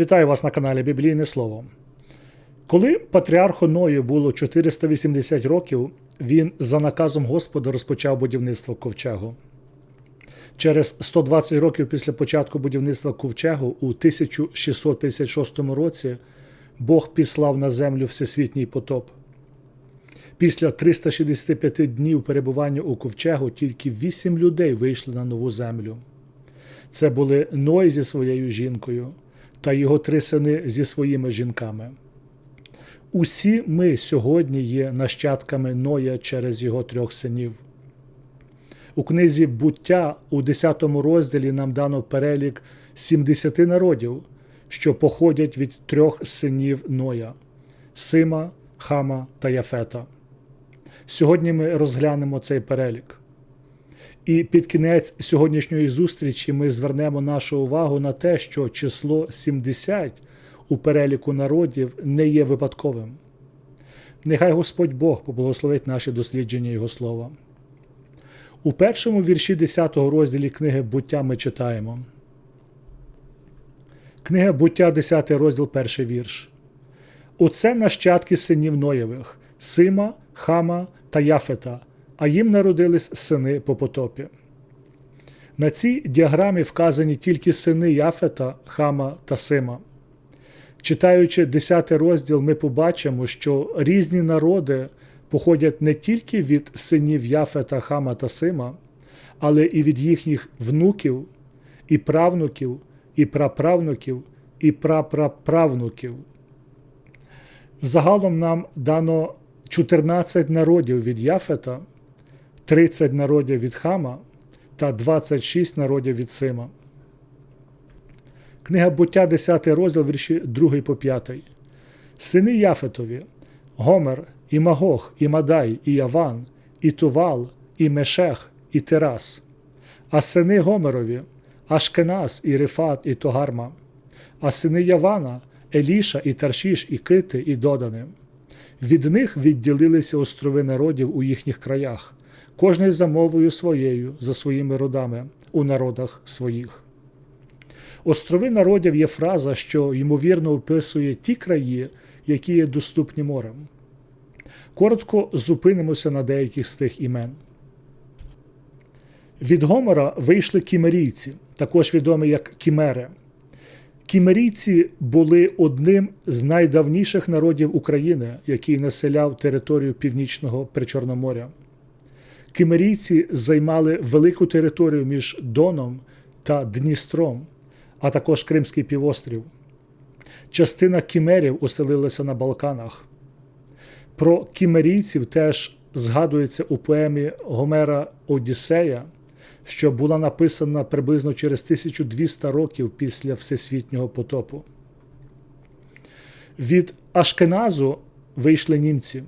Вітаю вас на каналі Біблійне Слово. Коли патріарху Ною було 480 років, він за наказом Господа розпочав будівництво ковчегу. Через 120 років після початку будівництва ковчегу у 1656 році Бог післав на землю всесвітній потоп. Після 365 днів перебування у ковчегу тільки 8 людей вийшли на нову землю. Це були Ной зі своєю жінкою та його три сини зі своїми жінками. Усі ми сьогодні є нащадками Ноя через його трьох синів. У книзі буття у 10 розділі нам дано перелік 70 народів, що походять від трьох синів Ноя Сима, Хама та Яфета. Сьогодні ми розглянемо цей перелік. І під кінець сьогоднішньої зустрічі ми звернемо нашу увагу на те, що число 70 у переліку народів не є випадковим. Нехай Господь Бог поблагословить наші дослідження Його слова. У першому вірші 10 розділі книги буття ми читаємо. Книга буття, 10 розділ, перший вірш. Оце нащадки синів Ноєвих, Сима, Хама та Яфета, а їм народились сини по потопі. На цій діаграмі вказані тільки сини Яфета, Хама та Сима. Читаючи 10 розділ, ми побачимо, що різні народи походять не тільки від синів Яфета, Хама та Сима, але і від їхніх внуків, і правнуків, і праправнуків, і прапраправнуків. Загалом нам дано 14 народів від Яфета, 30 народів від Хама та 26 народів від Сима. Книга буття, 10 розділ, вірші 2 по 5. Сини Яфетові, Гомер, і Магох, і Мадай, і Яван, і Тувал, і Мешех, і Терас, а сини Гомерові, Ашкенас, і Рифат, і Тогарма, а сини Явана, Еліша, і Таршіш, і Кити, і Додани. Від них відділилися острови народів у їхніх краях, кожний за мовою своєю, за своїми родами, у народах своїх. Острови народів є фраза, що ймовірно описує ті краї, які є доступні морем. Коротко зупинимося на деяких з тих імен. Від Гомора вийшли кімерійці, також відомі як кімери. Кімерійці були одним з найдавніших народів України, який населяв територію Північного Причорноморя. Кімерійці займали велику територію між Доном та Дністром, а також Кримський півострів. Частина кімерів оселилася на Балканах. Про кімерійців теж згадується у поемі Гомера Одіссея, що була написана приблизно через 1200 років після Всесвітнього потопу. Від Ашкеназу вийшли німці,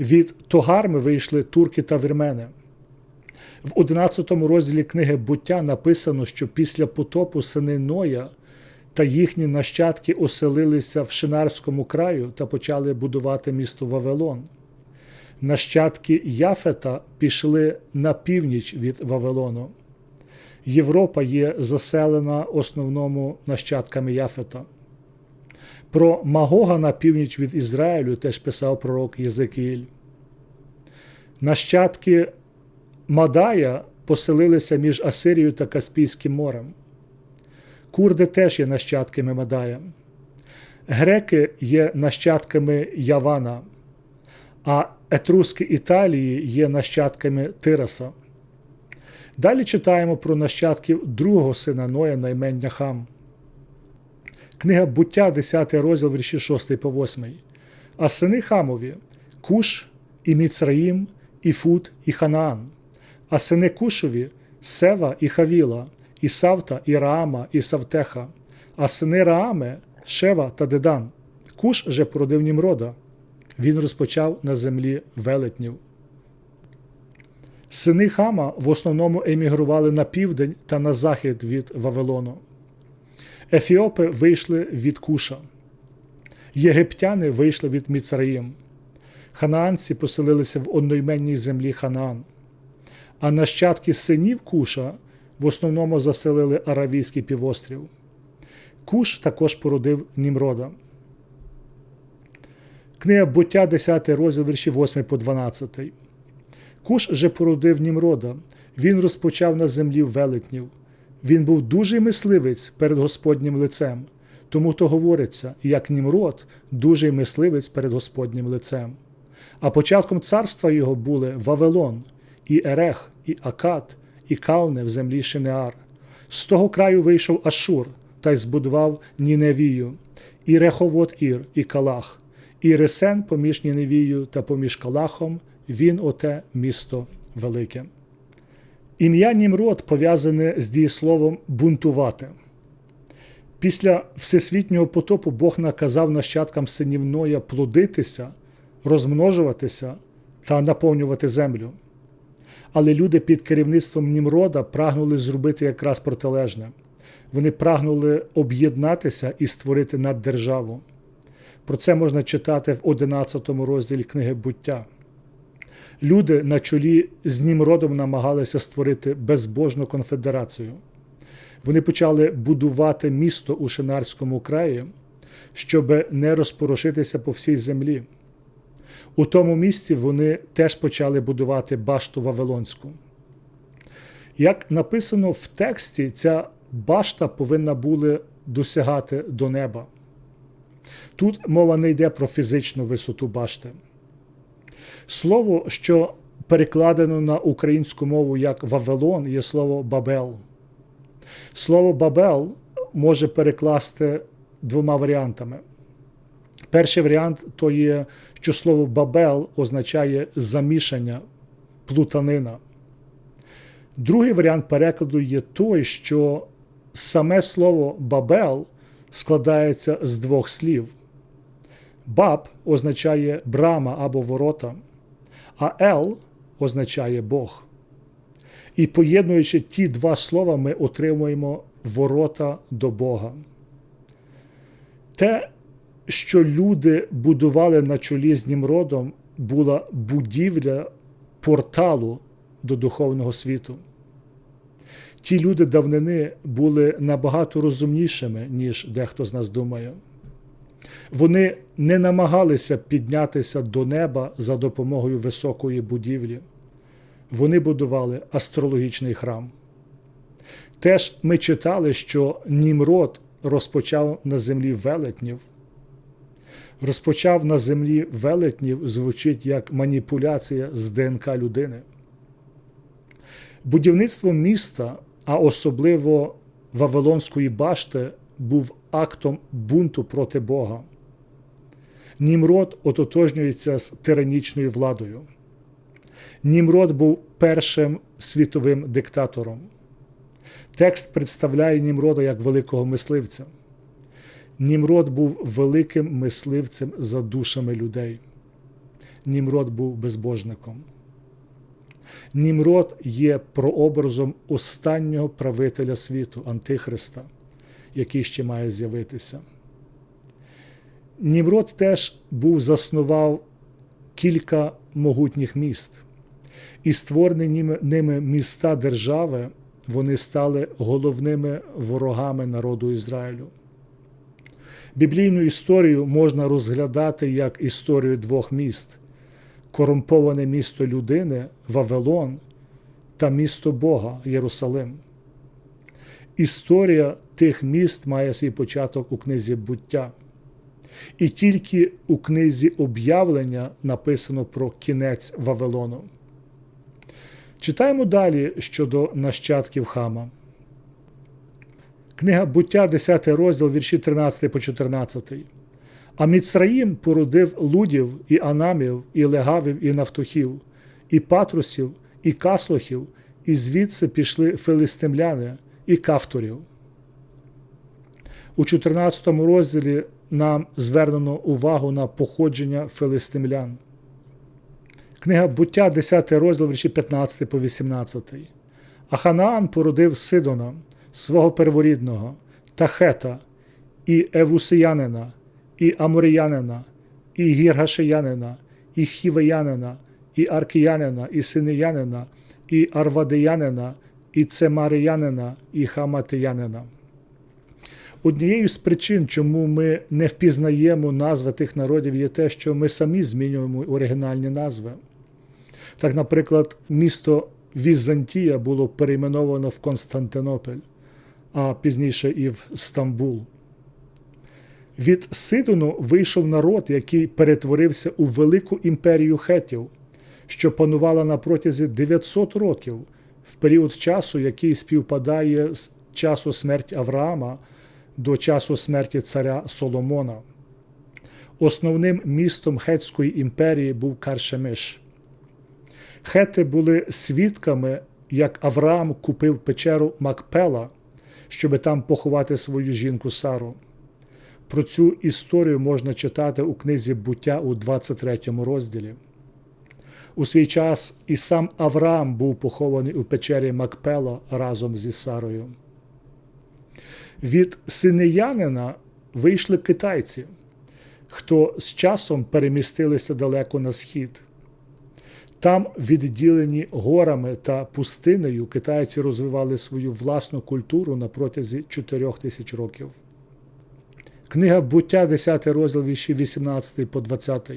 від Тогарми вийшли турки та вірмени. В 11 розділі книги буття написано, що після потопу сини Ноя та їхні нащадки оселилися в Шинарському краю та почали будувати місто Вавилон. Нащадки Яфета пішли на північ від Вавилону. Європа є заселена основному нащадками Яфета. Про Магога на північ від Ізраїлю теж писав пророк Єзекіїль. Нащадки Мадая поселилися між Асирією та Каспійським морем. Курди теж є нащадками Мадая. Греки є нащадками Явана, а етруски Італії є нащадками Тираса. Далі читаємо про нащадків другого сина Ноя на імення Хам. Книга буття, 10 розділ вірші 6 по 8. А сини Хамові Куш, і Міцраїм, і Фут, і Ханаан, а сини Кушові Сева і Хавіла, і Савта, і Раама, і Савтеха, а сини Рааме Шева та Дедан. Куш же породив Німрода. Він розпочав на землі велетнів. Сини Хама в основному емігрували на південь та на захід від Вавилону. Ефіопи вийшли від Куша, єгиптяни вийшли від Міцраїм, ханаанці поселилися в одноіменній землі Ханаан, а нащадки синів Куша в основному заселили Аравійський півострів. Куш також породив Німрода. Книга буття, 10 розділ вірші 8 по 12. Куш же породив Німрода. Він розпочав на землі велетнів. Він був дуже мисливець перед Господнім лицем. Тому то говориться, як Німрод, дуже мисливець перед Господнім лицем. А початком царства його були Вавилон, і Ерех, і Акад, і Калне в землі Шинеар. З того краю вийшов Ашур та й збудував Ніневію, і Реховод Ір, і Калах, і Ресен поміж Ніневією та поміж Калахом, він оте місто велике. Ім'я Німрод пов'язане з дієсловом бунтувати. Після всесвітнього потопу Бог наказав нащадкам синів Ноя плодитися, розмножуватися та наповнювати землю. Але люди під керівництвом Німрода прагнули зробити якраз протилежне. Вони прагнули об'єднатися і створити наддержаву. Про це можна читати в 11 розділі книги буття. Люди на чолі з Німродом намагалися створити безбожну конфедерацію. Вони почали будувати місто у Шинарському краї, щоб не розпорошитися по всій землі. У тому місці вони теж почали будувати башту Вавилонську. Як написано в тексті, ця башта повинна була досягати до неба. Тут мова не йде про фізичну висоту башти. Слово, що перекладено на українську мову як Вавилон, є слово Бабел. Слово Бабел може перекласти двома варіантами. Перший варіант то є, що слово Бабел означає замішання, плутанина. Другий варіант перекладу є той, що саме слово Бабел складається з двох слів. Баб означає брама або ворота, а Ел означає Бог. І поєднуючи ті два слова, ми отримуємо ворота до Бога. Те, що люди будували на чолі з Німродом, була будівля порталу до духовного світу. Ті люди давнини були набагато розумнішими, ніж дехто з нас думає. Вони не намагалися піднятися до неба за допомогою високої будівлі. Вони будували астрологічний храм. Теж ми читали, що Німрод розпочав на землі велетнів. Розпочав на землі велетнів звучить як маніпуляція з ДНК людини. Будівництво міста, а особливо Вавилонської башти, був актом бунту проти Бога. Німрод ототожнюється з тиранічною владою. Німрод був першим світовим диктатором. Текст представляє Німрода як великого мисливця. Німрод був великим мисливцем за душами людей. Німрод був безбожником. Німрод є прообразом останнього правителя світу, Антихриста, який ще має з'явитися. Німрод теж був заснував кілька могутніх міст, і створені ними міста держави, вони стали головними ворогами народу Ізраїлю. Біблійну історію можна розглядати як історію двох міст: корумповане місто людини Вавилон та місто Бога Єрусалим. Історія тих міст має свій початок у книзі буття. І тільки у книзі об'явлення написано про кінець Вавилону. Читаємо далі щодо нащадків хама. Книга буття, 10 розділ, вірші 13 по 14. А Міцраїм породив лудів, і анамів, і легавів, і нафтухів, і патрусів, і каслохів, і звідси пішли филистимляни і кафторів. У 14 розділі нам звернено увагу на походження филистимлян. Книга буття, 10 розділ вірші 15 по 18. А Ханаан породив Сидона, свого перворідного, Тахета, і Евусиянина, і Аморіянина, і Гіргашиянина, і Хівеянина, і Аркіянина, і Синиянина, і Арвадиянина, і Цемаріянина, і Хаматиянина. Однією з причин, чому ми не впізнаємо назви тих народів, є те, що ми самі змінюємо оригінальні назви. Так, наприклад, місто Візантія було перейменовано в Константинополь, а пізніше і в Стамбул. Від Сидону вийшов народ, який перетворився у велику імперію хетів, що панувала на протязі 900 років в період часу, який співпадає з часу смерті Авраама до часу смерті царя Соломона. Основним містом Хетської імперії був Каршемиш. Хети були свідками, як Авраам купив печеру Макпела, щоби там поховати свою жінку Сару. Про цю історію можна читати у книзі буття у 23 розділі. У свій час і сам Авраам був похований у печері Макпела разом зі Сарою. Від синеянина вийшли китайці, хто з часом перемістилися далеко на схід. Там, відділені горами та пустинею, китайці розвивали свою власну культуру на протязі 4 тисяч років. Книга буття, 10 розділ вірші 18 по 20.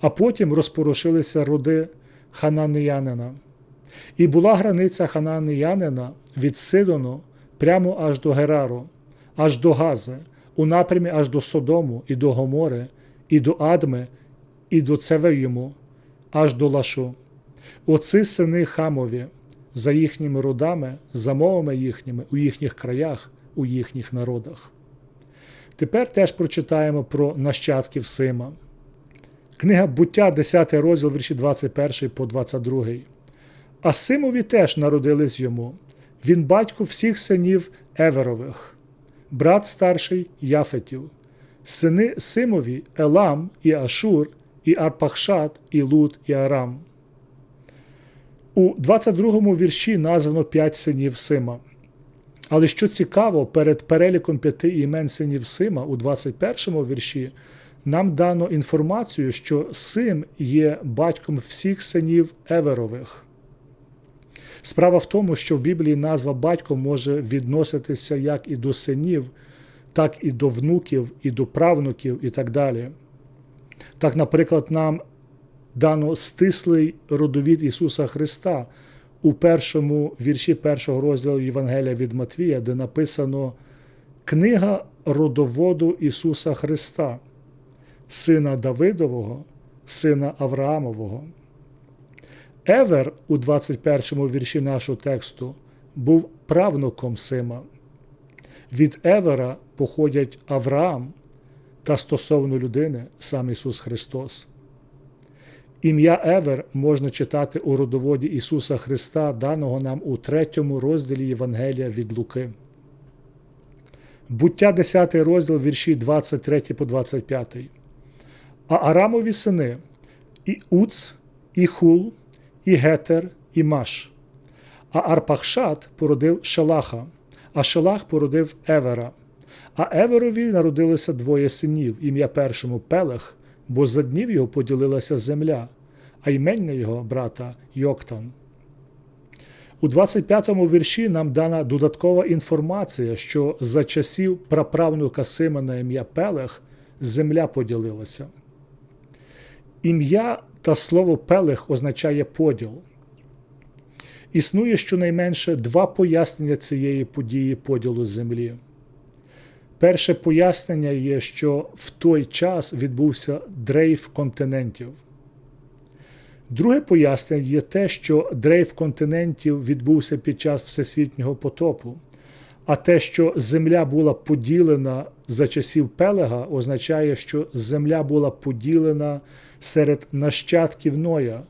А потім розпорушилися роди Хананеянина. І була границя Хананеянина від Сидону прямо аж до Герару, аж до Гази, у напрямі аж до Содому, і до Гомори, і до Адми, і до Цевеюму, аж до Лашу. Оці сини Хамові, за їхніми родами, за мовами їхніми, у їхніх краях, у їхніх народах. Тепер теж прочитаємо про нащадків Сима. Книга буття, 10 розділ, вірші 21 по 22. А Симові теж народились йому. Він батько всіх синів Еверових, брат старший Яфетів, сини Симові Елам і Ашур, і Арпахшат, і Лут, і Арам. У 22 вірші названо п'ять синів Сима. Але що цікаво, перед переліком п'яти імен синів Сима у 21 му вірші нам дано інформацію, що Сим є батьком всіх синів Еверових. Справа в тому, що в Біблії назва батько може відноситися як і до синів, так і до внуків, і до правнуків, і так далі. Так, наприклад, нам дано стислий родовід Ісуса Христа у першому вірші першого розділу Євангелія від Матвія, де написано Книга родоводу Ісуса Христа, Сина Давидового, Сина Авраамового. Евер у 21 вірші нашого тексту був правнуком Сима. Від Евера походять Авраам та стосовно людини сам Ісус Христос. Ім'я Евер можна читати у родоводі Ісуса Христа, даного нам у третьому розділі Євангелія від Луки. Буття 10 розділ вірші 23 по 25. А Арамові сини і Уц, і Хул, і Гетер, і Маш. А Арпахшат породив Шелаха, а Шелах породив Евера. А Еверові народилося двоє синів, ім'я першому Пелех, бо за днів його поділилася земля, а ймення його брата Йоктан. У 25-му вірші нам дана додаткова інформація, що за часів праправнука Сима на ім'я Пелех земля поділилася. Ім'я та слово Пелех означає поділ. Існує щонайменше два пояснення цієї події поділу землі. Перше пояснення є, що в той час відбувся дрейф континентів. Друге пояснення є те, що дрейф континентів відбувся під час всесвітнього потопу, а те, що земля була поділена за часів Пелега, означає, що земля була поділена серед нащадків Ноя,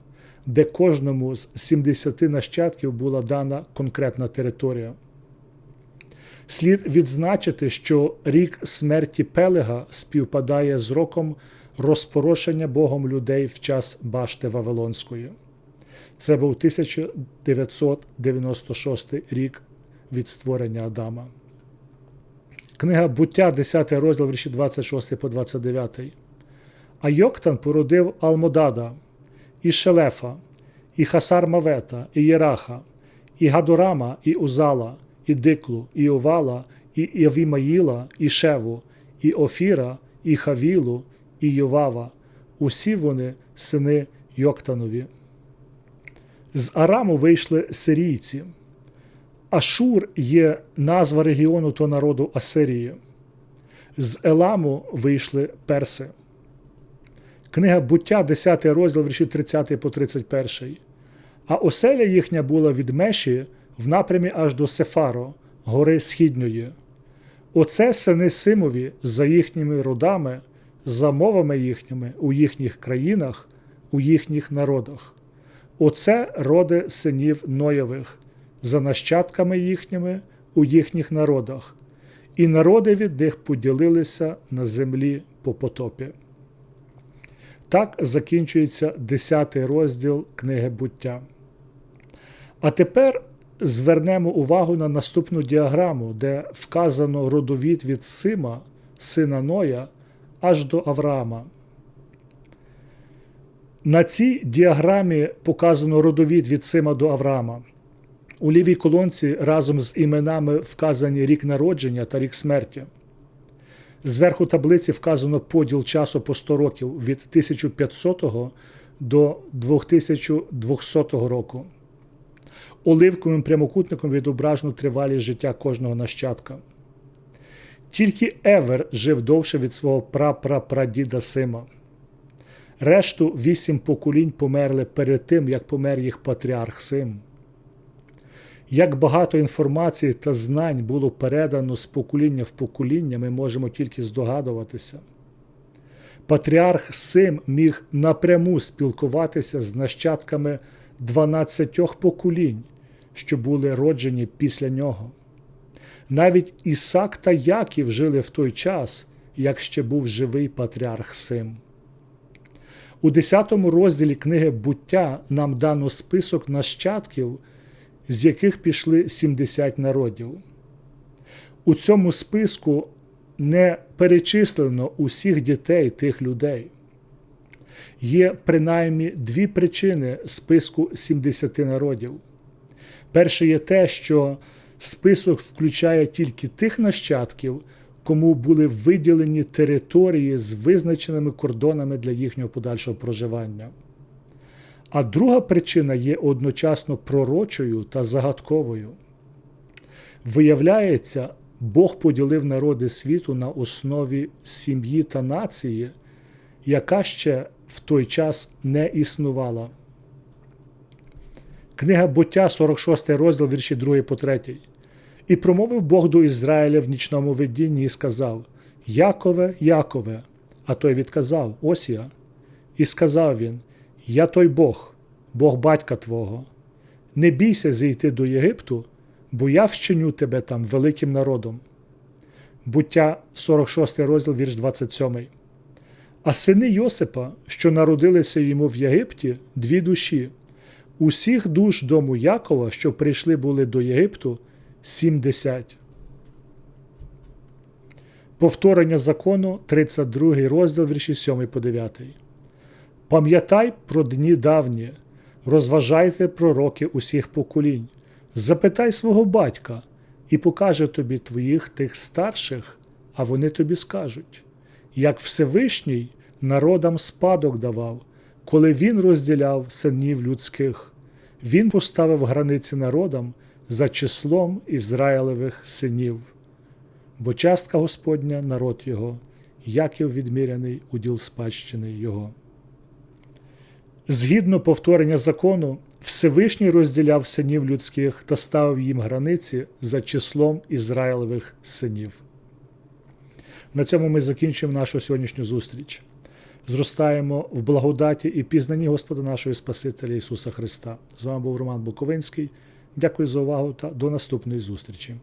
де кожному з 70 нащадків була дана конкретна територія. Слід відзначити, що рік смерті Пелега співпадає з роком розпорошення Богом людей в час Башти Вавилонської. Це був 1996 рік від створення Адама. Книга буття, 10 розділ вірші 26 по 29. А Йоктан породив Алмодада, і Шелефа, і Хасар Мавета, і Єраха, і Гадорама, і Узала, і Диклу, і Овала, і Авімаїла, і Шеву, і Офіра, і Хавілу, і Йовава. Усі вони сини Йоктанові. З Араму вийшли сирійці. Ашур є назва регіону то народу Асирії. З Еламу вийшли перси. Книга буття, 10 розділ, вірші 30 по 31. А оселя їхня була від Меші в напрямі аж до Сефаро, гори Східньої. Оце сини Симові за їхніми родами, за мовами їхніми у їхніх країнах, у їхніх народах. Оце роди синів Ноєвих, за нащадками їхніми у їхніх народах, і народи від них поділилися на землі по потопі. Так закінчується 10 розділ книги буття. А тепер звернемо увагу на наступну діаграму, де вказано родовід від Сима, сина Ноя, аж до Авраама. На цій діаграмі показано родовід від Сима до Авраама. У лівій колонці разом з іменами вказані рік народження та рік смерті. Зверху таблиці вказано поділ часу по 100 років від 1500 до 2200 року. Оливковим прямокутником відображено тривалість життя кожного нащадка. Тільки Евер жив довше від свого прапрапрадіда Сима. Решту вісім поколінь померли перед тим, як помер їх патріарх Сим. Як багато інформації та знань було передано з покоління в покоління, ми можемо тільки здогадуватися. Патріарх Сим міг напряму спілкуватися з нащадками 12 поколінь, що були роджені після нього. Навіть Ісак та Яків жили в той час, як ще був живий патріарх Сим. У 10 розділі книги буття нам дано список нащадків, з яких пішли 70 народів. У цьому списку не перечислено усіх дітей тих людей. Є принаймні дві причини списку 70 народів. Перше є те, що список включає тільки тих нащадків, кому були виділені території з визначеними кордонами для їхнього подальшого проживання. А друга причина є одночасно пророчою та загадковою. Виявляється, Бог поділив народи світу на основі сім'ї та нації, яка ще в той час не існувала. Книга буття, 46 розділ вірші 2 по 3. І промовив Бог до Ізраїля в нічному видінні і сказав: Якове, Якове, а той відказав: Ось я. І сказав він: Я той Бог, Бог батька Твого. Не бійся зійти до Єгипту, бо я вчиню тебе там великим народом. Буття 46 розділ, вірш 27. А сини Йосипа, що народилися йому в Єгипті, дві душі. Усіх душ дому Якова, що прийшли були до Єгипту, 70. Повторення закону, 32 розділ вірші 7 по 9. Пам'ятай про дні давні, розважайте про роки усіх поколінь, запитай свого батька і покаже тобі твоїх тих старших, а вони тобі скажуть, як Всевишній народам спадок давав, коли він розділяв синів людських, він поставив границі народам за числом Ізраїлевих синів, бо частка Господня народ його, Яків відміряний уділ спадщини Його. Згідно повторення закону, Всевишній розділяв синів людських та ставив їм границі за числом Ізраїлевих синів. На цьому ми закінчуємо нашу сьогоднішню зустріч. Зростаємо в благодаті і пізнанні Господа нашого Спасителя Ісуса Христа. З вами був Роман Буковинський. Дякую за увагу та до наступної зустрічі.